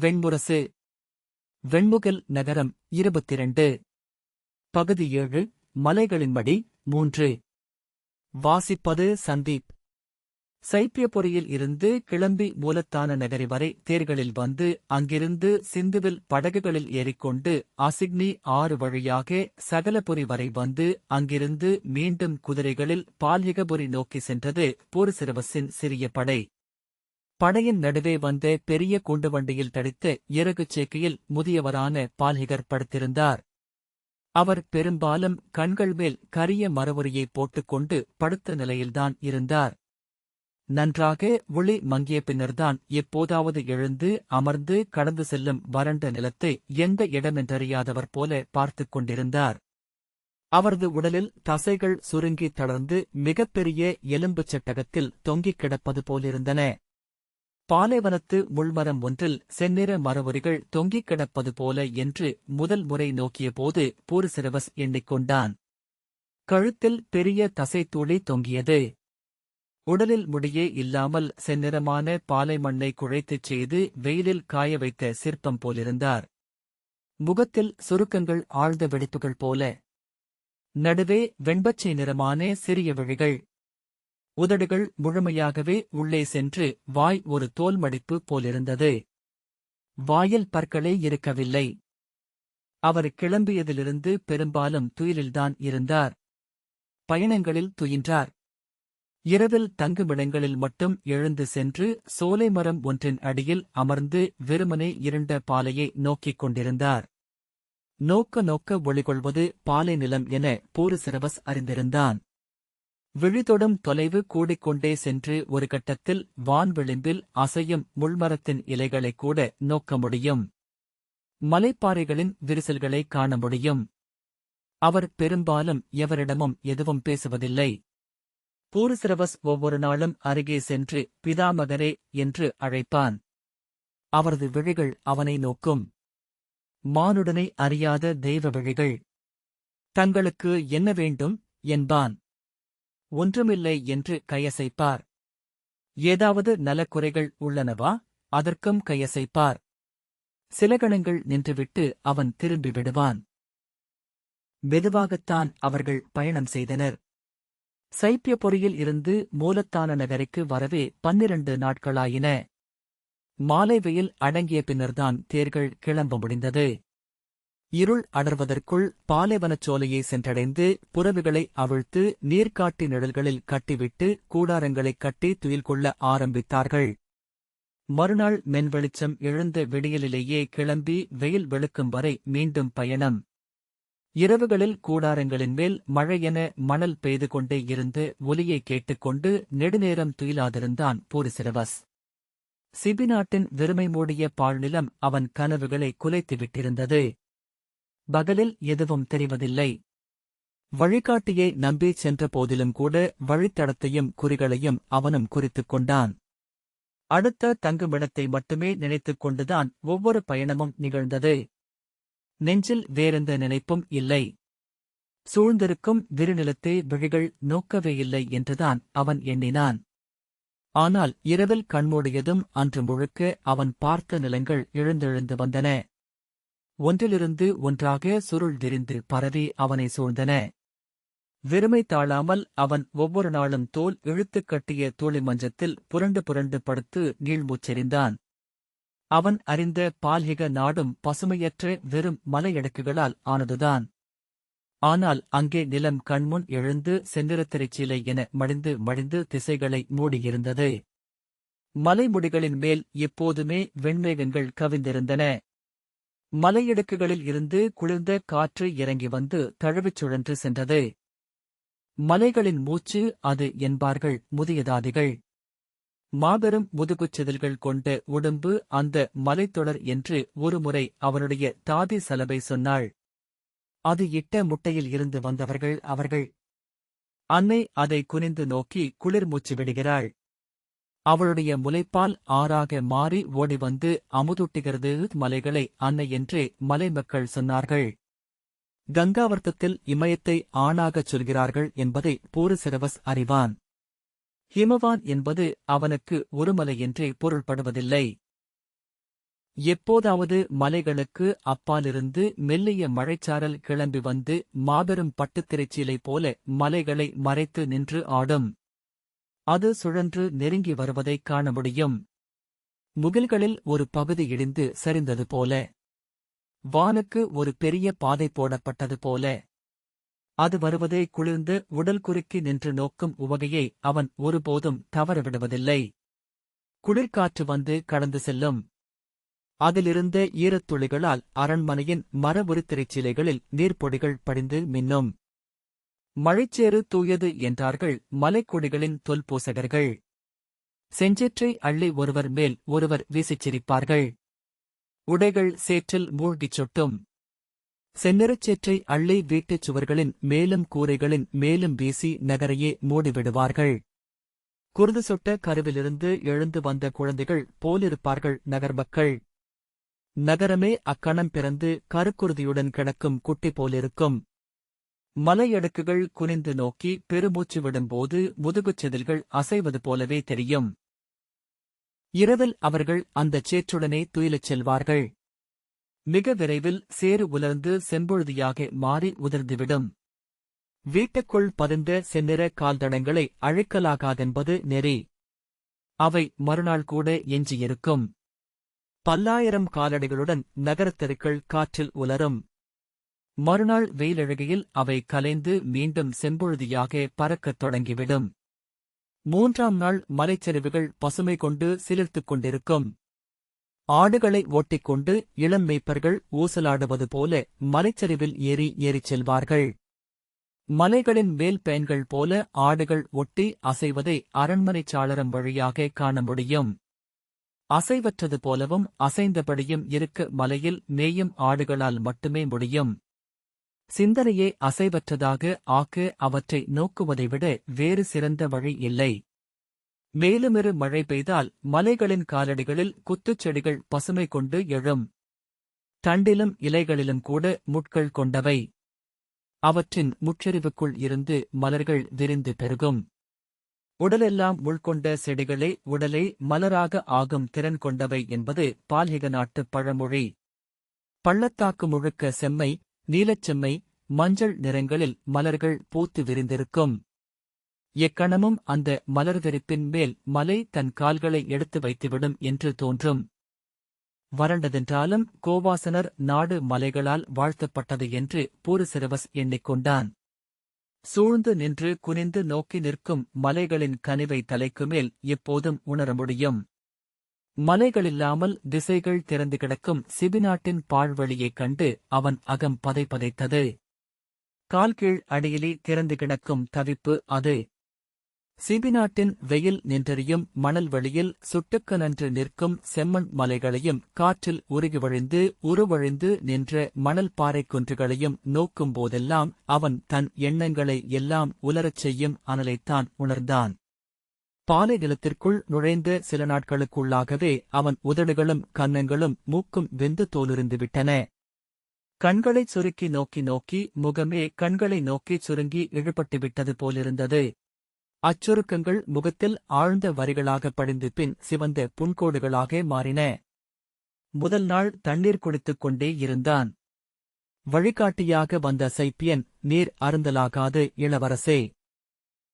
வெண்முரசு வெண்முகல் நகரம் இருபத்திரண்டு. பகுதி ஏழு மலைகளின் மடி மூன்று. வாசிப்பது சந்தீப். சைப்பியபுரியில் இருந்து கிளம்பி மூலத்தான நகரி வரை தேர்களில் வந்து அங்கிருந்து சிந்துவில் படகுகளில் ஏறிக்கொண்டு அசிக்னி ஆறு வழியாக சகலபுரி வரை வந்து அங்கிருந்து மீண்டும் குதிரைகளில் பால்யகபுரி நோக்கி சென்றது போர்சிரவஸின் சிறிய படை. படையின் நடுவே வந்த பெரிய குண்டு வண்டியில் தடித்து இறகுச் சேக்கையில் முதியவரான பால்ஹிகர் படுத்திருந்தார். அவர் பெரும்பாலும் கண்கள் மேல் கரிய மரவுரியை போட்டுக்கொண்டு படுத்த நிலையில்தான் இருந்தார். நன்றாக ஒளி மங்கிய பின்னர்தான் எப்போதாவது எழுந்து அமர்ந்து கடந்து செல்லும் வறண்ட நிலத்தை எந்த இடமென்றறியாதவர் போல பார்த்துக் கொண்டிருந்தார். அவரது உடலில் தசைகள் சுருங்கி தளர்ந்து மிகப்பெரிய எலும்புச் சட்டகத்தில் தொங்கிக் கிடப்பது போலிருந்தன. பாலைவனத்து முள்மரம் ஒன்றில் செந்நிற மரவரிகள் தொங்கிக் கிடப்பது போல என்று முதல் முறை நோக்கியபோது பூர்சிரவஸ் எண்ணிக்கொண்டான். கழுத்தில் பெரிய தசைத்தூளி தொங்கியது. உடலில் முடியே இல்லாமல் செந்நிறமான பாலை மண்ணை குழைத்துச் செய்து வெயிலில் காய வைத்த சிற்பம் போலிருந்தார். முகத்தில் சுருக்கங்கள் ஆழ்ந்த வெடிப்புகள் போல. நடுவே வெண்பச்சை நிறமான சிறிய விழிகள் உதடுகள் முழுமையாகவே உள்ளே சென்று வாய் ஒரு தோல் மடிப்பு போலிருந்தது. வாயில் பற்களே இருக்கவில்லை. அவர் கிளம்பியதிலிருந்து பெரும்பாலும் துயிலில்தான் இருந்தார். பயணங்களில் துயின்றார். இரவில் தங்குமிடங்களில் மட்டும் எழுந்து சென்று சோலை மரம் ஒன்றின் அடியில் அமர்ந்து வெறுமனே இருண்ட பாலையை நோக்கிக் கொண்டிருந்தார். நோக்க நோக்க ஒளிகொள்வது பாலை நிலம் என பூருசிரவஸ் அறிந்திருந்தான். விழிதொடும் தொலைவு கூடிக்கொண்டே சென்று ஒரு கட்டத்தில் வான் விளிம்பில் அசையும் முள்மரத்தின் இலைகளைக் கூட நோக்க முடியும். மலைப்பாறைகளின் விரிசல்களைக் காண முடியும். அவர் பெரும்பாலும் எவரிடமும் எதுவும் பேசுவதில்லை. பூருசிரவஸ் ஒவ்வொரு நாளும் அருகே சென்று பிதாமகரே என்று அழைப்பான். அவரது விழிகள் அவனை நோக்கும். மானுடனை அறியாத தெய்வ விழிகள். தங்களுக்கு என்ன வேண்டும்? என்பான். ஒன்றுமில்லை என்று கையசைப்பார். ஏதாவது நலக்குறைகள் உள்ளனவா? அதற்கும் கையசைப்பார். சில கணங்கள் நின்றுவிட்டு அவன் திரும்பி விடுவான். மெதுவாகத்தான் அவர்கள் பயணம் செய்தனர். சைப்பியபொறியில் இருந்து மூலத்தான நகருக்கு வரவே பன்னிரண்டு நாட்களாயின. மாலை வெயில் அடங்கிய பின்னர்தான் தேர்கள் கிளம்ப முடிந்தது. இருள் அடர்வதற்குள் பாலைவனச் சோலையை சென்றடைந்து புறவுகளை அவிழ்த்து நீர்க்காட்டி நிழல்களில் கட்டிவிட்டு கூடாரங்களைக் கட்டி துயில் கொள்ள ஆரம்பித்தார்கள். மறுநாள் மென்வெளிச்சம் எழுந்த விடியலிலேயே கிளம்பி வெயில் வெளுக்கும் வரை மீண்டும் பயணம். இரவுகளில் கூடாரங்களின் மேல் மழையென மணல் பெய்து கொண்டே இருந்து ஒலியை கேட்டுக்கொண்டு நெடுநேரம் துயிலாதிருந்தான் பூரிசிரவஸ். சிபி நாட்டின் வெறுமை மூடிய பாழ்நிலம் அவன் கனவுகளை குலைத்து விட்டிருந்தது பகலில் எதுவும் தெரிவதில்லை. வழிகாட்டியை நம்பி சென்ற போதிலும் கூட வழித்தடத்தையும் குறிகளையும் அவனும் குறித்துக் கொண்டான். அடுத்த தங்குமிடத்தை மட்டுமே நினைத்துக் கொண்டுதான் ஒவ்வொரு பயணமும் நிகழ்ந்தது. நெஞ்சில் வேறெந்த நினைப்பும் இல்லை. சூழ்ந்திருக்கும் விருநிலத்தை விழிகள் நோக்கவே இல்லை என்றுதான் அவன் எண்ணினான். ஆனால் இரவில் கண்மூடியதும் அன்று முழுக்க அவன் பார்த்த நிலங்கள் எழுந்தெழுந்து வந்தன. ஒன்றிலிருந்து ஒன்றாக சுருள் விரிந்து பரவி அவனை சூழ்ந்தன. வெறுமை தாழாமல் அவன் ஒவ்வொரு நாளும் தோல் இழுத்துக் கட்டிய தோழி மஞ்சத்தில் புரண்டு புரண்டு படுத்து நீள்மூச்செறிந்தான் அவன் அறிந்த பால்ஹிக நாடும் பசுமையற்ற வெறும் மலையடுக்குகளால் ஆனதுதான். ஆனால் அங்கே நிலம் கண்முன் எழுந்து செந்நிறத்திரைச்சீலை என மடிந்து மடிந்து திசைகளை மூடியிருந்தது. மலைமுடிகளின் மேல் எப்போதுமே வெண்மேகங்கள் கவிந்திருந்தன. மலையிடுக்குகளில் இருந்து குளிர்ந்த காற்று இறங்கி வந்து தழுவிச் சுழன்று சென்றது. மலைகளின் மூச்சு அது என்பார்கள் முதியதாதிகள். மாபெரும் முதுகுச் செதில்கள் கொண்ட உடம்பு அந்த மலைத்தொடர் என்று ஒருமுறை அவனுடைய தாதி சலபை சொன்னாள். அது இட்ட முட்டையில் இருந்து வந்தவர்கள் அவர்கள். அன்னை அதை குனிந்து நோக்கி குளிர் மூச்சு விடுகிறாள். அவளுடைய முலைப்பால் ஆறாக மாறி ஓடி வந்து அமுதூட்டுகிறது மலைகளை அன்னை என்று மலை மக்கள் சொன்னார்கள். கங்காவர்த்தத்தில் இமயத்தை ஆணாகச் சொல்கிறார்கள் என்பதை பூருசிரவஸ் அறிவான். ஹிமவான் என்பது அவனுக்கு ஒரு மலை என்றே பொருள்படுவதில்லை. எப்போதாவது மலைகளுக்கு அப்பாலிருந்து மெல்லிய மழைச்சாரல் கிளம்பி வந்து மாபெரும் பட்டுத்திரைச்சீலை போல மலைகளை மறைத்து நின்று ஆடும். அது சுழன்று நெருங்கி வருவதைக் காண முடியும். முகில்களில் ஒரு பகுதி இடிந்து சரிந்தது போல. வானுக்கு ஒரு பெரிய பாதை போடப்பட்டது போல. அது வருவதை குளிர்ந்து உடல் குறுக்கி நின்று நோக்கும் உவகையை அவன் ஒருபோதும் தவறவிடுவதில்லை. குளிர்காற்று வந்து கடந்து செல்லும். அதிலிருந்த ஈரத்துளிகளால் அரண்மனையின் மரபுரித்திரைச் சிலைகளில் நீர்ப்பொடிகள் படிந்து மின்னும். மழைச்சேறு தூயது என்றார்கள் மலைக்கொடிகளின் தொல்பூசகர்கள். செஞ்சேற்றை அள்ளி ஒருவர் மேல் ஒருவர் வீசிச் சிரிப்பார்கள் உடைகள் சேற்றில் மூழ்கிச் சொட்டும். செந்நிறச் சேற்றை அள்ளி வீட்டுச் சுவர்களின் மேலும் கூரைகளின் மேலும் வீசி நகரையே மூடிவிடுவார்கள். குருது சொட்ட கருவிலிருந்து எழுந்து வந்த குழந்தைகள் போலிருப்பார்கள் நகர் மக்கள் நகரமே அக்கணம் பிறந்து கருக்குருதியுடன் கிடக்கும் குட்டி போலிருக்கும். மலையடுக்குகள் குனிந்து நோக்கி பெருமூச்சு விடும்போது முதுகுச் செதில்கள் அசைவது போலவே தெரியும். இரவில் அவர்கள் அந்தச் சேற்றுடனே துயிலச் செல்வார்கள். மிக விரைவில் சேறு உலர்ந்து செம்பொழுதியாக மாறி உதிர்ந்துவிடும். வீட்டுக்குள் பதிந்த செந்நிற கால்தடங்களை அழைக்கலாகாதென்பது நெறி. அவை மறுநாள் கூட எஞ்சியிருக்கும். பல்லாயிரம் காலடிகளுடன் நகரத் தெருக்கள் காற்றில் உலரும். மறுநாள் வெயிலழகையில் அவை கலைந்து மீண்டும் செம்பொழுதியாக பறக்கத் தொடங்கிவிடும். மூன்றாம் நாள் மலைச்சரிவுகள் பசுமை கொண்டு சிலிர்த்துக் கொண்டிருக்கும். ஆடுகளை ஓட்டிக்கொண்டு இளம் மேய்ப்பர்கள் ஊசலாடுவது போல மலைச்சரிவில் ஏறி ஏறிச் செல்வார்கள். மலைகளின் மேல் பயன்கள் போல ஆடுகள் ஒட்டி அசைவதை அரண்மனைச் சாளரம் வழியாக காண முடியும். அசைவற்றது போலவும் அசைந்தபடியும் இருக்க மலையில் மேயும் ஆடுகளால் மட்டுமே முடியும். சிந்தனையே அசைவற்றதாக ஆக்க அவற்றை நோக்குவதை விட வேறு சிறந்த வழி இல்லை. மேலுமிரு மழை பெய்தால் மலைகளின் காலடிகளில் குத்துச் செடிகள் பசுமை கொண்டு எழும். தண்டிலும் இலைகளிலும் கூட முட்கள் கொண்டவை. அவற்றின் முற்றறிவுக்குள் இருந்து மலர்கள் விரிந்து பெருகும். உடலெல்லாம் உள்கொண்ட செடிகளே உடலை மலராக ஆகும் திறன் கொண்டவை என்பது பால்ஹிக நாட்டுப் பழமொழி. பள்ளத்தாக்கு முழுக்க செம்மை நீலச்செம்மை மஞ்சள் நிறங்களில் மலர்கள் பூத்து விரிந்திருக்கும். எக்கணமும் அந்த மலர் மேல் மலை தன் கால்களை எடுத்து வைத்துவிடும் என்று தோன்றும். வறண்டதென்றாலும் கோவாசனர் நாடு மலைகளால் வாழ்த்தப்பட்டது என்று பூருசிரவஸ் எண்ணிக்கொண்டான். சூழ்ந்து நின்று குனிந்து நோக்கி நிற்கும் மலைகளின் கனிவை தலைக்குமேல் எப்போதும் உணர முடியும். மலைகளில்லாமல் திசைகள் திறந்து கிடக்கும் சிபிநாட்டின் பாழ்வழியைக் கண்டு அவன் அகம் பதைப்பதைத்தது கால்கீழ் அடியிலே திறந்து கிடக்கும் தவிப்பு அது. சிபிநாட்டின் வெயில் நின்றறியும் மணல் வழியில் சுட்டுக்கு நன்று நிற்கும் செம்மண் மலைகளையும் காற்றில் உருகி வழிந்து உருவழிந்து நின்ற மணல் பாறைக் குன்றுகளையும் நோக்கும் போதெல்லாம் அவன் தன் எண்ணங்களை எல்லாம் உலரச் செய்யும் அனலைத்தான் உணர்ந்தான். பாலை நிலத்திற்குள் நுழைந்த சில நாட்களுக்குள்ளாகவே அவன் உதடுகளும் கன்னங்களும் மூக்கும் வெந்து தோலுரிந்து விட்டன. கண்களைச் சுருக்கி நோக்கி நோக்கி முகமே கண்களை நோக்கிச் சுருங்கி இழுபட்டுவிட்டது போலிருந்தது. அச்சுருக்கங்கள் முகத்தில் ஆழ்ந்த வரிகளாக படிந்து பின் சிவந்த புன்கோடுகளாக மாறின. முதல் நாள் தண்ணீர் குடித்துக் கொண்டே இருந்தான். வழிகாட்டியாக வந்த சைப்பியன் நீர் அருந்தலாகாது இளவரசே.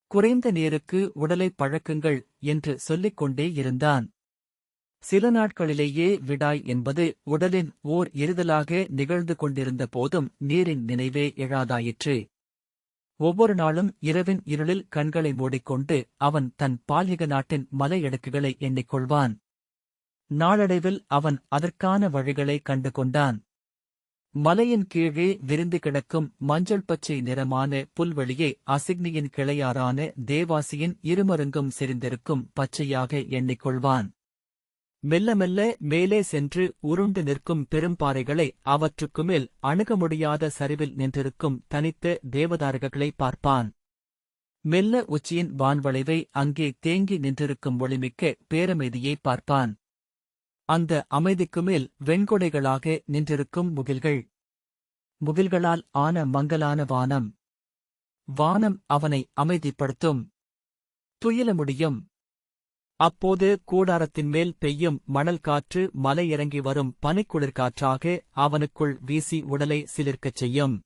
குறைந்த நேருக்கு உடலை பழக்குங்கள் என்று சொல்லிக் கொண்டே இருந்தான். சில நாட்களிலேயே விடாய் என்பது உடலின் ஓர் எரிதலாக நிகழ்ந்து கொண்டிருந்த போதும் நீரின் நினைவே எழாதாயிற்று. ஒவ்வொரு நாளும் இரவின் இருளில் கண்களை மூடிக்கொண்டு அவன் தன் பாலிக நாட்டின் மலையடுக்குகளை எண்ணிக்கொள்வான். நாளடைவில் அவன் அதற்கான வழிகளை கண்டு கொண்டான் மலையின் கீழே விரிந்து கிடக்கும் மஞ்சள் பச்சை நிறமான புல்வெளியை அசிக்னியின் கிளையாரான தேவாசியின் இருமருங்கும் செறிந்திருக்கும் பச்சையாக எண்ணிக்கொள்வான். மெல்ல மெல்ல மேலே சென்று உருண்டு நிற்கும் பெரும்பாறைகளை அவற்றுக்கு மேல் அணுக முடியாத சரிவில் நின்றிருக்கும் தனித்த தேவதாரகங்களை பார்ப்பான். மெல்ல உச்சியின் வான்வளைவை அங்கே தேங்கி நின்றிருக்கும் ஒளிமிக்க பேரமைதியை பார்ப்பான். அந்த அமைதிக்கு மேல் வெண்கொடைகளாக நின்றிருக்கும் முகில்கள். முகில்களால் ஆன மங்கலான வானம். வானம் அவனை அமைதிப்படுத்தும். துயில முடியும். அப்போது கூடாரத்தின் மேல் பெய்யும் மணல் காற்று மலை இறங்கி வரும் பனிக்குளிர் காற்றாக அவனுக்குள் வீசி உடலை சிலிர்க்கச் செய்யும்.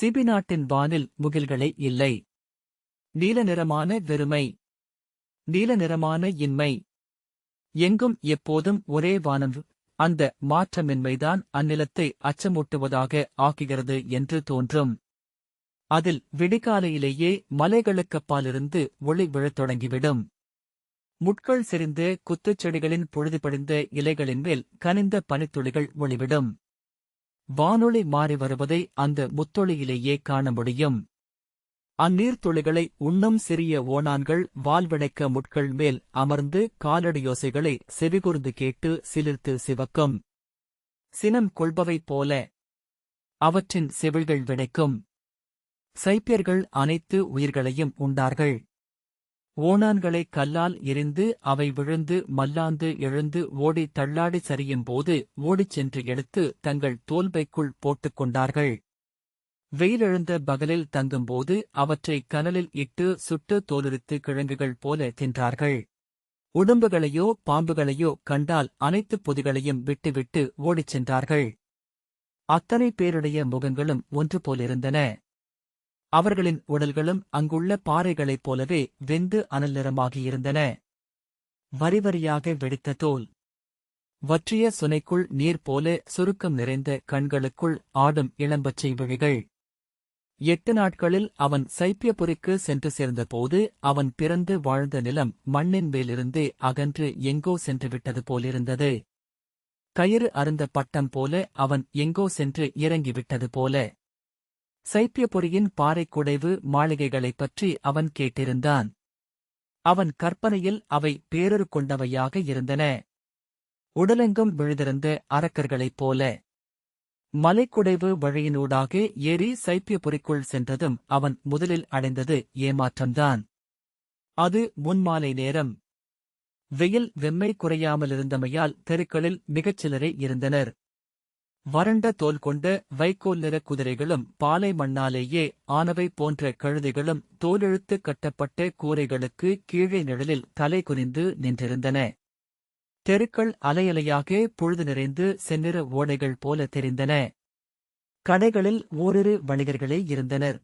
சிபி நாட்டின் வானில் முகில்களே இல்லை. நீல நிறமான வெறுமை. நீல நிறமான இன்மை. எங்கும் எப்போதும் ஒரே வானம் அந்த மாற்றமின்மைதான் அந்நிலத்தை அச்சமூட்டுவதாக ஆக்குகிறது என்று தோன்றும். அதில் விடிகாலையிலேயே மலைகளுக்கப்பாலிருந்து ஒளி விழத் தொடங்கிவிடும். முட்கள் செறிந்து குத்துச் செடிகளின் பொழுது படிந்த இலைகளின் மேல் கனிந்த பனித்துளிகள் ஒளிவிடும். வானொலி மாறி வருவதை அந்த முத்தொளியிலேயே காண முடியும். அந்நீர்த்துளிகளை உண்ணும் சிறிய ஓணான்கள் வாழ்விடைக்க முட்கள் மேல் அமர்ந்து காலடியோசைகளை செவிகூர்ந்து கேட்டு சிலிர்த்து சிவக்கும். சினம் கொள்பவை போல அவற்றின் செவில்கள் விடைக்கும் சைப்பியர்கள் அனைத்து உயிர்களையும் உண்டார்கள். ஓணான்களை கல்லால் எரிந்து அவை விழுந்து மல்லாந்து எழுந்து ஓடி தள்ளாடி சரியும் போது ஓடிச் சென்று எடுத்து தங்கள் தோல்பைக்குள் போட்டுக் கொண்டார்கள். வெயிலெழுந்த பகலில் தங்கும்போது அவற்றை கனலில் இட்டு சுட்டு தோலுரித்து கிழங்குகள் போல தின்றார்கள். உடம்புகளையோ பாம்புகளையோ கண்டால் அனைத்து பொதிகளையும் விட்டுவிட்டு ஓடிச் சென்றார்கள். அத்தனை பேருடைய முகங்களும் ஒன்று போலிருந்தன. அவர்களின் உடல்களும் அங்குள்ள பாறைகளைப் போலவே வெந்து அனல் நிறமாகியிருந்தன. வரிவரியாக வெடித்த தோல். வற்றிய சுனைக்குள் நீர் போல சுருக்கம் நிறைந்த கண்களுக்குள் ஆடும் இளம்பச்சை விழிகள். எட்டு நாட்களில் அவன் சைப்பியபுரிக்கு சென்று சேர்ந்தபோது அவன் பிறந்து வாழ்ந்த நிலம் மண்ணின் மேலிருந்தே அகன்று எங்கோ சென்று விட்டது போலிருந்தது. கயிறு அருந்த பட்டம் போல அவன் எங்கோ சென்று இறங்கிவிட்டது போல. சைப்பியபுரியின் பாறைக் குடைவு மாளிகைகளைப் பற்றி அவன் கேட்டிருந்தான். அவன் கற்பனையில் அவை பேரொரு கொண்டவையாக இருந்தன. உடலெங்கும் விழுதிருந்த அரக்கர்களைப் போல. மலைக்குடைவு வழியினூடாக ஏறி சைப்பியபுரிக்குள் சென்றதும் அவன் முதலில் அடைந்தது ஏமாற்றம்தான். அது முன்மாலை நேரம். வெயில் வெம்மை குறையாமலிருந்தமையால் தெருக்களில் மிகச் சிலரே இருந்தனர். வறண்ட தோல் கொண்ட வைக்கோல் நிற குதிரைகளும் பாலை மண்ணாலேயே ஆனவை போன்ற கழுதைகளும் தோலெழுத்து கட்டப்பட்ட கூரைகளுக்கு கீழே நிழலில் தலை குனிந்து நின்றிருந்தன. தெருக்கள் அலையலையாக பொழுது நிறைந்து செந்நிற ஓடைகள் போல தெரிந்தன. கடைகளில் ஓரிரு வணிகர்களே இருந்தனர்.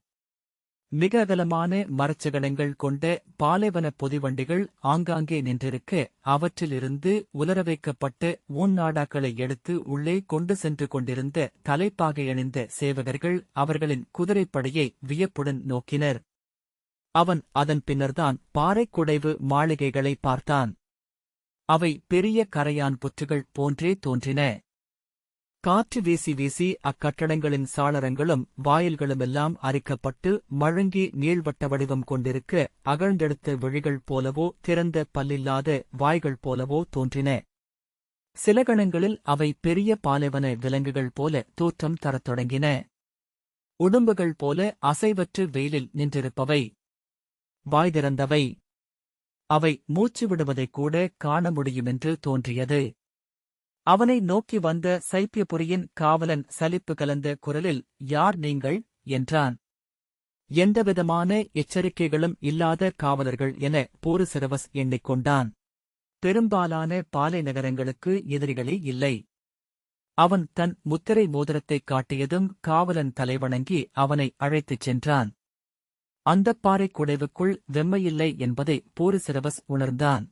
மிக அகலமான மரச்சகலங்கள் கொண்ட பாலைவன பொதிவண்டிகள் ஆங்காங்கே நின்றிருக்க அவற்றிலிருந்து உலர வைக்கப்பட்ட ஊன்னாடாக்களை எடுத்து உள்ளே கொண்டு சென்று கொண்டிருந்த தலைப்பாகை அணிந்த சேவகர்கள் அவர்களின் குதிரைப்படையை வியப்புடன் நோக்கினர். அவன் அதன் பின்னர்தான் பாறைக்குடைவு மாளிகைகளை பார்த்தான். அவை பெரிய கரையான் புற்றுகள் போன்றே தோன்றின. காற்று வீசி வீசி அக்கட்டடங்களின் சாளரங்களும் வாயில்களுமெல்லாம் அரிக்கப்பட்டு மழுங்கி நீள்வட்ட வடிவம் கொண்டிருக்க அகழ்ந்தெடுத்த விழிகள் போலவோ திறந்த பல்லில்லாத வாய்கள் போலவோ தோன்றின. சில கணங்களில் அவை பெரிய பாலைவன விலங்குகள் போல தோற்றம் தரத் தொடங்கின. உடம்புகள் போல அசைவற்று வெயிலில் நின்றிருப்பவை. வாய் திறந்தவை. அவை மூச்சுவிடுவதைக் கூட காண முடியுமென்று தோன்றியது. அவனை நோக்கி வந்த சைப்பியபுரியின் காவலன் சலிப்பு கலந்த குரலில் யார் நீங்கள்? என்றான். எந்தவிதமான எச்சரிக்கைகளும் இல்லாத காவலர்கள் என போருசிரவஸ் எண்ணிக்கொண்டான். பெரும்பாலான பாலை நகரங்களுக்கு எதிரிகளே இல்லை. அவன் தன் முத்திரை மோதிரத்தைக் காட்டியதும் காவலன் தலைவணங்கி அவனை அழைத்துச் சென்றான். அந்தப் பாறைக் குடைவுக்குள் வெம்மையில்லை என்பதை போரிசிரவஸ் உணர்ந்தான்.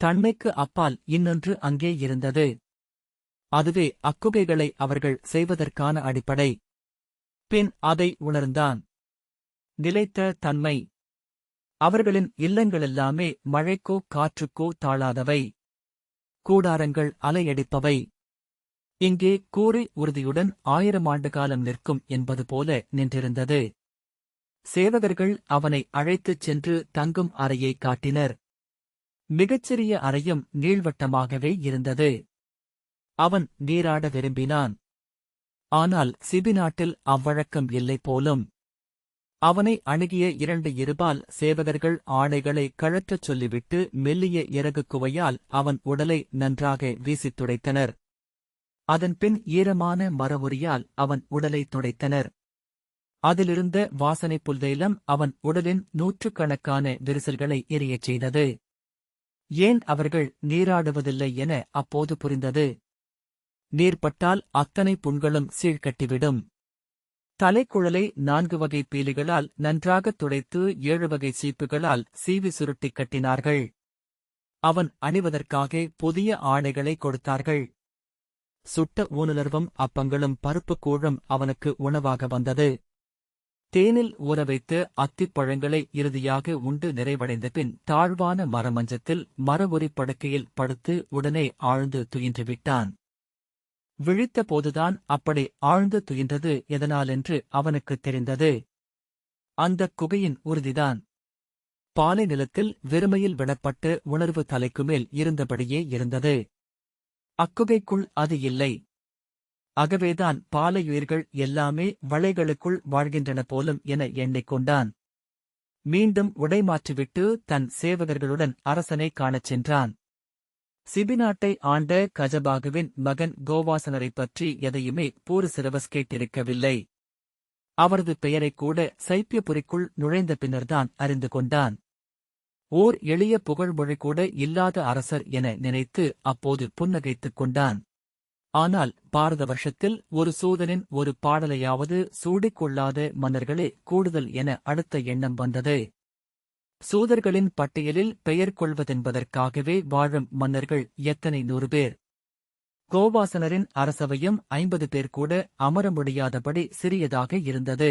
தன்மைக்கு அப்பால் இன்னொன்று அங்கே இருந்தது. அதுவே அக்குகைகளை அவர்கள் செய்வதற்கான அடிப்படை. பின் அதை உணர்ந்தான். நிலைத்த தன்மை. அவர்களின் இல்லங்களெல்லாமே மழைக்கோ காற்றுக்கோ தாழாதவை. கூடாரங்கள் அலையடிப்பவை. இங்கே கூறி உறுதியுடன் ஆயிரம் ஆண்டு காலம் நிற்கும் என்பது போல நின்றிருந்தது. சேவகர்கள் அவனை அழைத்துச் சென்று தங்கும் அறையை காட்டினர். மிகச்சிறிய அறையும் நீள்வட்டமாகவே இருந்தது. அவன் நீராட விரும்பினான். ஆனால் சிபி நாட்டில் அவ்வழக்கம் இல்லை போலும். அவனை அணுகிய இரண்டு இருபால் சேவகர்கள் ஆடைகளை கழற்றச் சொல்லிவிட்டு மெல்லிய இறகு குவையால் அவன் உடலை நன்றாக வீசித் துடைத்தனர். அதன்பின் ஈரமான மரவுரியால் அவன் உடலை துடைத்தனர். அதிலிருந்த வாசனை புல்தைலம் அவன் உடலின் நூற்றுக்கணக்கான விரிசல்களை எரியச் செய்தது. ஏன் அவர்கள் நீராடுவதில்லை என அப்போது புரிந்தது. நீர்பட்டால் அத்தனை புண்களும் சீழ்கட்டிவிடும். தலைக்குழலை நான்கு வகை பீலிகளால் நன்றாகத் துடைத்து ஏழு வகை சீப்புகளால் சீவி சுருட்டிக் கட்டினார்கள். அவன் அணிவதற்காக புதிய ஆடைகளை கொடுத்தார்கள். சுட்ட ஊனுலர்வம் அப்பங்களும் பருப்புக் கூழும் அவனுக்கு உணவாக வந்தது. தேனில் ஊற வைத்து அத்திப்பழங்களை இறுதியாக உண்டு நிறைவடைந்த பின் தாழ்வான மரமஞ்சத்தில் மரவுரி படுக்கையில் படுத்து உடனே ஆழ்ந்து துயின்று விட்டான் விழித்த போதுதான் அப்படி ஆழ்ந்து துயின்றது எதனாலென்று அவனுக்குத் தெரிந்தது. அந்தக் குகையின் உறுதிதான். பாலை நிலத்தில் வெறுமையில் விடப்பட்டு உணர்வு தலைக்குமேல் இருந்தபடியே இருந்தது. அக்குகைக்குள் அது இல்லை. ஆகவேதான் பாலையுயிர்கள் எல்லாமே வளைகளுக்குள் வாழ்கின்றன போலும் என எண்ணிக்கொண்டான். மீண்டும் உடைமாற்றிவிட்டு தன் சேவகர்களுடன் அரசனை காணச் சென்றான். சிபிநாட்டை ஆண்ட கஜபாகுவின் மகன் கோவாசனரைப் பற்றி எதையுமே பூருசிரவஸ் கேட்டிருக்கவில்லை. அவரது பெயரைக் கூட சைப்பியபுரிக்குள் நுழைந்த பின்னர்தான் அறிந்து கொண்டான். ஓர் எளிய புகழ்மொழி கூட இல்லாத அரசர் என நினைத்து அப்போது புன்னகைத்துக் கொண்டான். ஆனால் பாரத வருஷத்தில் ஒரு சூதனின் ஒரு பாடலையாவது சூடிக்கொள்ளாத மன்னர்களே கூடுதல் என அடுத்த எண்ணம் வந்தது. சூதர்களின் பட்டியலில் பெயர் கொள்வதென்பதற்காகவே வாழும் மன்னர்கள் எத்தனை நூறு பேர். கோவாசனரின் அரசவையும் ஐம்பது பேர் கூட அமர முடியாதபடி சிறியதாக இருந்தது.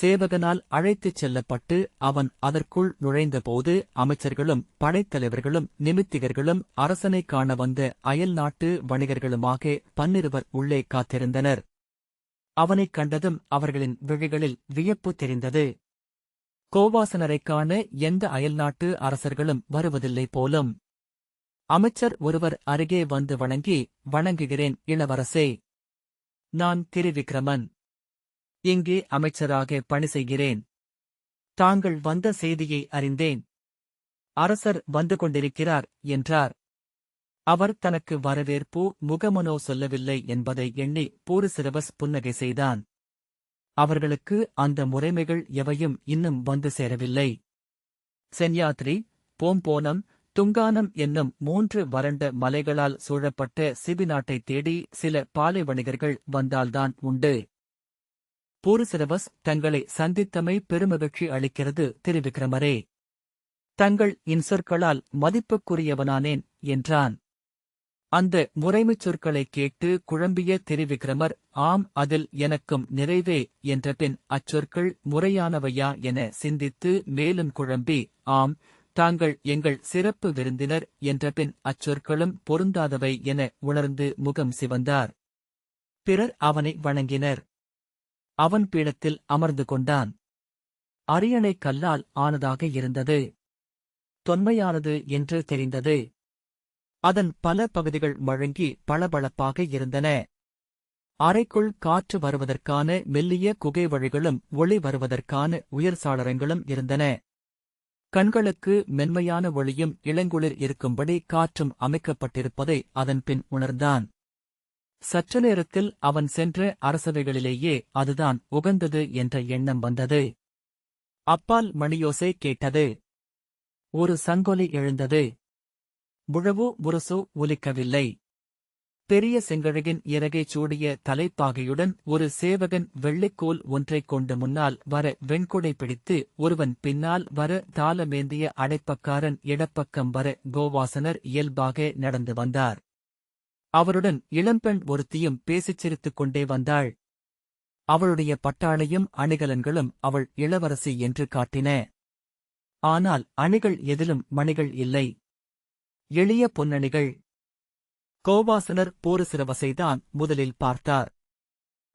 சேவகனால் அழைத்துச் செல்லப்பட்டு அவன் அதற்குள் நுழைந்தபோது அமைச்சர்களும் படைத்தலைவர்களும் நிமித்திகர்களும் அரசனைக் காண வந்த அயல் நாட்டு வணிகர்களுமாக பன்னிருவர் உள்ளே காத்திருந்தனர். அவனைக் கண்டதும் அவர்களின் விழிகளில் வியப்பு தெரிந்தது. கோவாசனரைக் காண எந்த அயல்நாட்டு அரசர்களும் வருவதில்லை போலும். அமைச்சர் ஒருவர் அருகே வந்து வணங்கி வணங்குகிறேன் இளவரசே. நான் திருவிக்ரமன் இங்கே அமைச்சராக பணி செய்கிறேன்? தாங்கள் வந்த செய்தியை அறிந்தேன். அரசர் வந்து கொண்டிருக்கிறார் என்றார். அவர் தனக்கு வரவேற்பு முகமனோ சொல்லவில்லை என்பதை எண்ணி பூரிசிரவஸ் புன்னகை செய்தான். அவர்களுக்கு அந்த முறைமைகள் எவையும் இன்னும் வந்து சேரவில்லை. சென்யாத்ரி போம்போனம் துங்கானம் என்னும் மூன்று வறண்ட மலைகளால் சூழப்பட்ட சிபி நாட்டைத் தேடி சில பாலை வணிகர்கள் வந்தால்தான் உண்டு. பூருசிரவஸ் தங்களை சந்தித்தமை பெருமகிழ்ச்சி அளிக்கிறது திருவிக்ரமரே. தங்கள் இன்சொற்களால் மதிப்புக்குரியவனானேன் என்றான். அந்த முறைமைச் சொற்களைக் கேட்டு குழம்பிய திருவிக்ரமர் ஆம் அதில் எனக்கும் நிறைவே என்றபின் அச்சொற்கள் முறையானவையா என சிந்தித்து மேலும் குழம்பி ஆம் தாங்கள் எங்கள் சிறப்பு விருந்தினர் என்றபின் அச்சொற்களும் பொருந்தாதவை என உணர்ந்து முகம் சிவந்தார். பிறர் அவனை வணங்கினர். அவன் பீடத்தில் அமர்ந்து கொண்டான். அரியணை கல்லால் ஆனதாக இருந்தது. தொன்மையானது என்று தெரிந்தது. அதன் பல பகுதிகள் மழுங்கி பளபளப்பாக இருந்தன. அறைக்குள் காற்று வருவதற்கான மெல்லிய குகை வழிகளும் ஒளி வருவதற்கான உயர் சாளரங்களும் இருந்தன. கண்களுக்கு மென்மையான ஒளியும் இளங்குளிர் இருக்கும்படி காற்றும் அமைக்கப்பட்டிருப்பதை அதன் பின் உணர்ந்தான். சற்று நேரத்தில் அவன் சென்ற அரசவைகளிலேயே அதுதான் உகந்தது என்ற எண்ணம் வந்தது. அப்பால் மணியோசை கேட்டது. ஒரு சங்கொலி எழுந்தது. முழவு முரசு ஒலிக்கவில்லை. பெரிய செங்கழகின் இறகை சூடிய தலைப்பாகையுடன் ஒரு சேவகன் வெள்ளைக்கோல் ஒன்றைக் கொண்டு முன்னால் வர வெண்கொடை பிடித்து ஒருவன் பின்னால் வர தாளமேந்திய அடைப்பக்காரன் இடப்பக்கம் வர கோவாசனர் இயல்பாக நடந்து வந்தார். அவருடன் இளம்பெண் ஒருத்தியும் பேசிச் சிரித்துக் கொண்டே வந்தாள். அவளுடைய பட்டாளையும் அணிகலன்களும் அவள் இளவரசி என்று காட்டின. ஆனால் அணிகள் எதிலும் மணிகள் இல்லை. எளிய பொன்னணிகள். கோவாசனர் போருசிரவசைதான் முதலில் பார்த்தார்.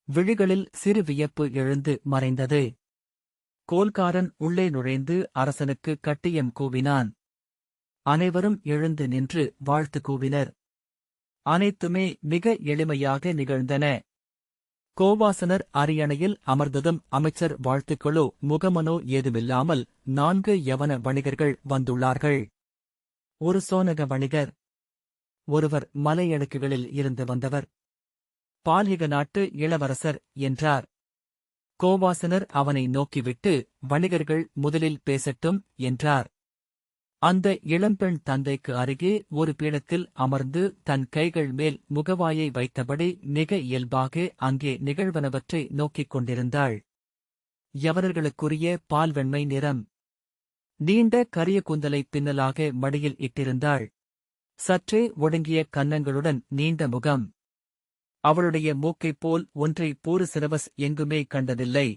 விழிகளில் சிறு வியப்பு எழுந்து மறைந்தது. கோல்காரன் உள்ளே நுழைந்து அரசனுக்கு கட்டியம் கூவினான். அனைவரும் எழுந்து நின்று வாழ்த்து கூவினர். அனைத்துமே மிக எளிமையாக நிகழ்ந்தன. கோவாசனர் அரியணையில் அமர்ந்ததும் அமைச்சர் வாழ்த்துக்களோ முகமனோ ஏதுமில்லாமல் நான்கு யவன வணிகர்கள் வந்துள்ளார்கள். ஒரு சோனக வணிகர் ஒருவர் மலையடுக்குகளில் இருந்து வந்தவர். பால்ஹிக நாட்டு இளவரசர் என்றார். கோவாசனர் அவனை நோக்கிவிட்டு வணிகர்கள் முதலில் பேசட்டும் என்றார். அந்த இளம்பெண் தந்தைக்கு அருகே ஒரு பீடத்தில் அமர்ந்து தன் கைகள் மேல் முகவாயை வைத்தபடி மிக இயல்பாக அங்கே நிகழ்வனவற்றை நோக்கிக் கொண்டிருந்தாள். யவனர்களுக்குரிய பால்வெண்மை நிறம். நீண்ட கரிய குந்தலை பின்னலாக மடியில் இட்டிருந்தாள். சற்றே ஒடுங்கிய கன்னங்களுடன் நீண்ட முகம். அவளுடைய மூக்கைப் போல் ஒன்றை பூரு சிரவஸ் எங்குமே கண்டதில்லை.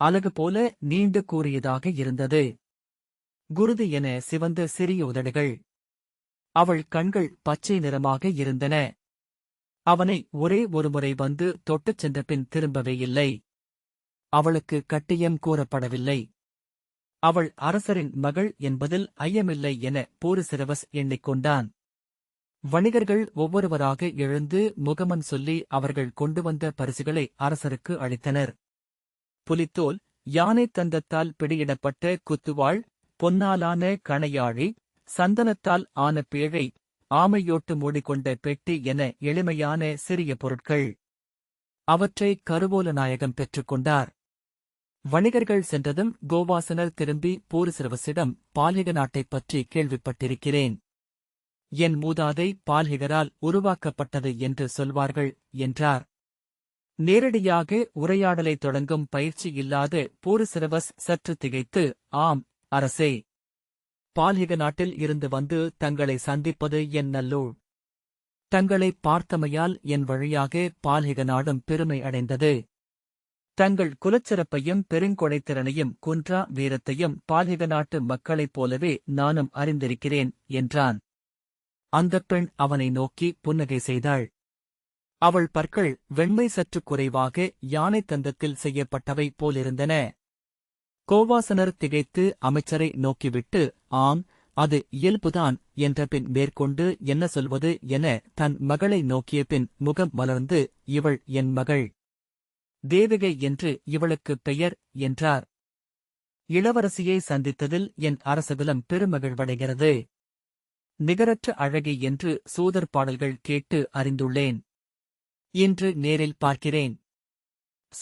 அலகு போல நீண்டு கூறியதாக இருந்தது. குருதி என சிவந்த சிறிய உதடுகள். அவள் கண்கள் பச்சை நிறமாக இருந்தன. அவனை ஒரே ஒருமுறை வந்து தொட்டுச் சென்ற பின் திரும்பவே இல்லை. அவளுக்கு கட்டியம் கூறப்படவில்லை. அவள் அரசரின் மகள் என்பதில் ஐயமில்லை என பூரிசிரவஸ் எண்ணிக்கொண்டான் வணிகர்கள் ஒவ்வொருவராக எழுந்து முகமன் சொல்லி அவர்கள் கொண்டு வந்த பரிசுகளை அரசருக்கு அளித்தனர். புலித்தோல் யானை தந்தத்தால் பிடியிடப்பட்ட குத்துவாள் பொன்னாலான கணையாழி சந்தனத்தால் ஆன பேழை ஆமையோட்டு மூடிக்கொண்ட பெட்டி என எளிமையான சிறிய பொருட்கள். அவற்றை கருவோல நாயகம் பெற்றுக்கொண்டார் வணிகர்கள் சென்றதும் கோவாசனர் திரும்பி பூரிசிரவசிடம் பாலிக நாட்டைப் பற்றி கேள்விப்பட்டிருக்கிறேன். என் மூதாதை பால்ஹிகரால் உருவாக்கப்பட்டது என்று சொல்வார்கள் என்றார். நேரடியாக உரையாடலை தொடங்கும் பயிற்சி இல்லாத பூரிசிரவஸ் சற்று திகைத்து ஆம் அரசே பால்ஹிக நாட்டில் இருந்து வந்து தங்களை சந்திப்பது என் நல்லூழ். தங்களை பார்த்தமையால் என் வழியாக பால்ஹிக நாடும் பெருமை அடைந்தது. தங்கள் குலச்சிறப்பையும் பெருங்கொடைத்திறனையும் குன்றா வீரத்தையும் பால்ஹிக நாட்டு மக்களைப் போலவே நானும் அறிந்திருக்கிறேன் என்றான். அந்தப் பெண் அவனை நோக்கி புன்னகை செய்தாள். அவள் பற்கள் வெண்மை சற்று குறைவாக யானை தந்தத்தில் செய்யப்பட்டவை போலிருந்தன. கோவாசனர் திகைத்து அமைச்சரை நோக்கிவிட்டு ஆம் அது இயல்புதான் என்ற பின் மேற்கொண்டு என்ன சொல்வது என தன் மகளை நோக்கிய பின் முகம் மலர்ந்து இவள் என் மகள். தேவிகை என்று இவளுக்குப் பெயர் என்றார். இளவரசியை சந்தித்ததில் என் அரசகுலம் பெருமகிழ்வடைகிறது. நிகரற்ற அழகி என்று சூதர் பாடல்கள் கேட்டு அறிந்துள்ளேன். இன்று நேரில் பார்க்கிறேன்.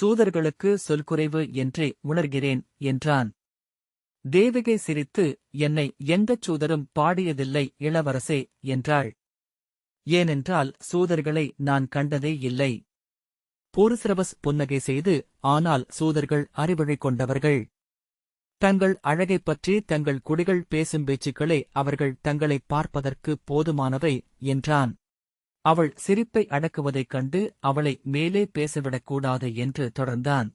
சூதர்களுக்கு சொல்குறைவு என்றே உணர்கிறேன் என்றான். தேவிகை சிரித்து என்னை எந்தச் சூதரும் பாடியதில்லை இளவரசே என்றாள். ஏனென்றால் சூதர்களை நான் கண்டதே இல்லை. போருசிரவஸ் புன்னகை செய்து ஆனால் சூதர்கள் அறிவழி கொண்டவர்கள். தங்கள் அழகைப் பற்றி தங்கள் குடிகள் பேசும் பேச்சுக்களே அவர்கள் தங்களைப் பார்ப்பதற்கு போதுமானவை என்றான். அவள் சிரிப்பை அடக்குவதைக் கண்டு அவளை மேலே பேசவிடக்கூடாது என்று தொடர்ந்தான்.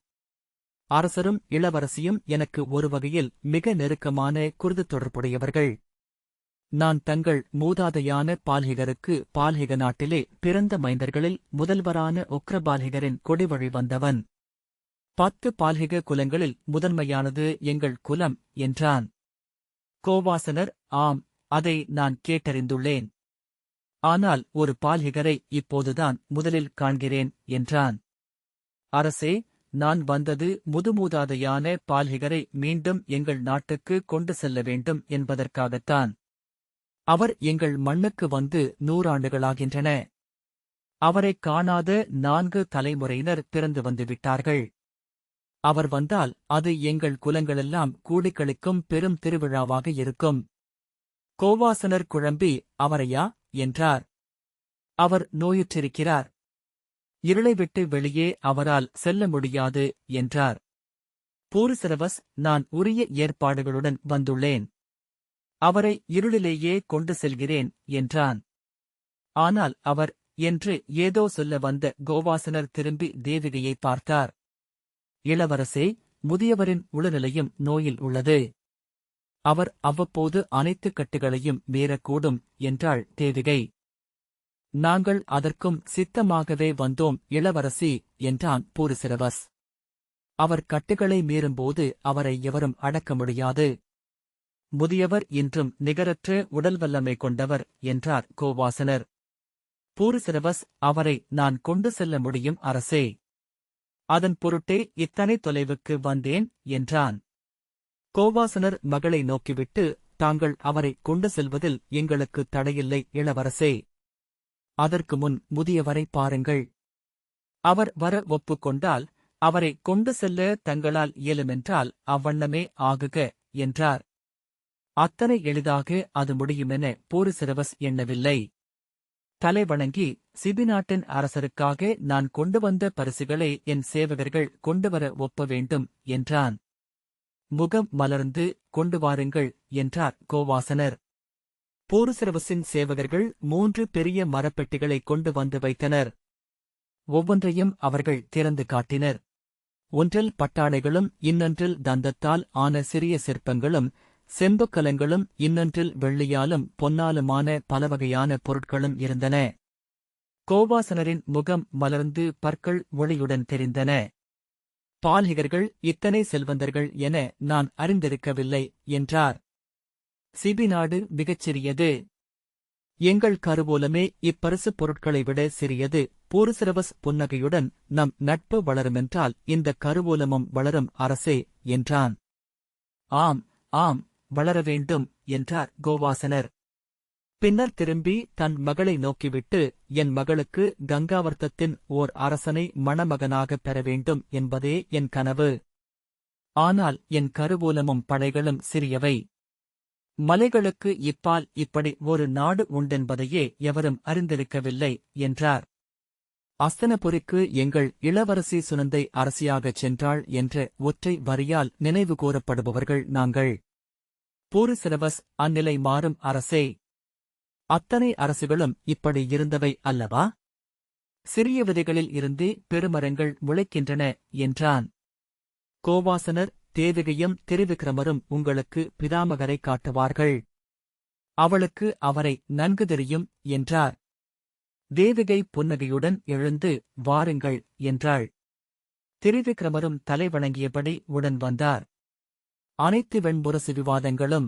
அரசரும் இளவரசியும் எனக்கு ஒரு வகையில் மிக நெருக்கமான குருது தொடர்புடையவர்கள். நான் தங்கள் மூதாதையான பால்ஹிகருக்கு பால்ஹிக நாட்டிலே பிறந்த மைந்தர்களில் முதல்வரான உக்ரபால்ஹிகரின் கொடிவழி வந்தவன். பத்து பால்ஹிக குலங்களில் முதன்மையானது எங்கள் குலம் என்றான். கோவாசனர் ஆம் அதை நான் கேட்டறிந்துள்ளேன். ஆனால் ஒரு பால்ஹிகரை இப்போதுதான் முதலில் காண்கிறேன் என்றான். அரசே நான் வந்தது முதுமூதாதையான பால்ஹிகரை மீண்டும் எங்கள் நாட்டுக்கு கொண்டு செல்ல வேண்டும் என்பதற்காகத்தான். அவர் எங்கள் மண்ணுக்கு வந்து நூறாண்டுகளாகின்றன. அவரைக் காணாத நான்கு தலைமுறையினர் பிறந்து வந்துவிட்டார்கள் அவர் வந்தால் அது எங்கள் குலங்களெல்லாம் கூடிக்களிக்கும் பெரும் திருவிழாவாக இருக்கும். கோவாசனர் குழம்பி அவரையா என்றார். அவர் நோயுற்றிருக்கிறார். இருளை விட்டு வெளியே அவரால் செல்ல முடியாது என்றார். பூரிசரவஸ் நான் உரிய ஏற்பாடுகளுடன் வந்துள்ளேன். அவரை இருளிலேயே கொண்டு செல்கிறேன் என்றான். ஆனால் அவர் என்று ஏதோ சொல்ல வந்த கோவாசனர் திரும்பி தேவிகையை பார்த்தார். இளவரசே முதியவரின் உளநிலையும் நோயில் உள்ளது. அவர் அவ்வப்போது அனைத்து கட்டுகளையும் மீறக்கூடும் என்றாள் தேவிகை. நாங்கள் அதற்கும் சித்தமாகவே வந்தோம் இளவரசி என்றான் பூரிசிரவஸ். அவர் கட்டுகளை மீறும்போது அவரை எவரும் அடக்க முடியாது. முதியவர் இன்றும் நிகரற்ற உடல் வல்லமை கொண்டவர் என்றார் கோவாசனர். பூரிசிரவஸ் அவரை நான் கொண்டு செல்ல முடியும் அரசே. அதன் பொருட்டே இத்தனை தொலைவுக்கு வந்தேன் என்றான். கோவாசனர் மகளை நோக்கிவிட்டு தாங்கள் அவரை கொண்டு செல்வதில் எங்களுக்கு தடையில்லை இளவரசே. அதற்கு முன் முதியவரை பாருங்கள் அவர் வர ஒப்புக்கொண்டால் அவரை கொண்டு செல்ல தங்களால் இயலுமென்றால் அவ்வண்ணமே ஆகுக என்றார். அத்தனை எளிதாக அது முடியுமென போரிசிரவஸ் எண்ணவில்லை. தலை வணங்கி சிபி நாட்டின் அரசருக்காக நான் கொண்டு வந்த பரிசுகளை என் சேவகர்கள் கொண்டுவர ஒப்ப வேண்டும் என்றான். முகம் மலர்ந்து கொண்டு வாருங்கள் என்றார் கோவாசனர். போருசிரவசின் சேவகர்கள் மூன்று பெரிய மரப்பெட்டிகளை கொண்டு வந்து வைத்தனர். ஒவ்வொன்றையும் அவர்கள் திறந்து காட்டினர். ஒன்றில் பட்டாடைகளும் இன்னொன்றில் தந்தத்தால் ஆன சிறிய சிற்பங்களும் செம்புக்கலங்களும் இன்னொன்றில் வெள்ளியாலும் பொன்னாலுமான பலவகையான பொருட்களும் இருந்தன. கோவாசனரின் முகம் மலர்ந்து பற்கள் ஒளியுடன் தெரிந்தன. பாலிகர்கள் இத்தனை செல்வந்தர்கள் என நான் அறிந்திருக்கவில்லை என்றார். சிபி நாடு மிகச் சிறியது. எங்கள் கருவூலமே இப்பரிசுப் பொருட்களை விட சிறியது. பூருசிரவஸ் புன்னகையுடன் நம் நட்பு வளருமென்றால் இந்த கருவூலமும் வளரும் அரசே என்றான். ஆம் ஆம் வளர வேண்டும் என்றார் கோவாசனர். பின்னர் திரும்பி தன் மகளை நோக்கிவிட்டு என் மகளுக்கு கங்காவர்த்தத்தின் ஓர் அரசனை மணமகனாகப் பெற வேண்டும் என்பதே என் கனவு. ஆனால் என் கருவூலமும் படைகளும் சிறியவை. மலைகளுக்கு இப்பால் இப்படி ஒரு நாடு உண்டென்பதையே எவரும் அறிந்திருக்கவில்லை என்றார். அஸ்தனபுரிக்கு எங்கள் இளவரசி சுனந்தை அரசியாகச் சென்றாள் என்ற ஒற்றை வரியால் நினைவு கூறப்படுபவர்கள் நாங்கள். பூரிசிலவஸ் அந்நிலை மாறும் அரசே. அத்தனை அரசுகளும் இப்படி இருந்தவை அல்லவா? சிறிய விதைகளில் இருந்தே பெருமரங்கள் முளைக்கின்றன என்றான். கோவாசனர் தேவிகையும் திருவிக்ரமரும் உங்களுக்கு பிதாமகரை காட்டுவார்கள். அவளுக்கு அவரை நன்கு தெரியும் என்றார். தேவிகை புன்னகையுடன் எழுந்து வாருங்கள் என்றாள். திருவிக்ரமரும் தலைவணங்கியபடி உடன் வந்தார். அனைத்து வெண்புரசு விவாதங்களும்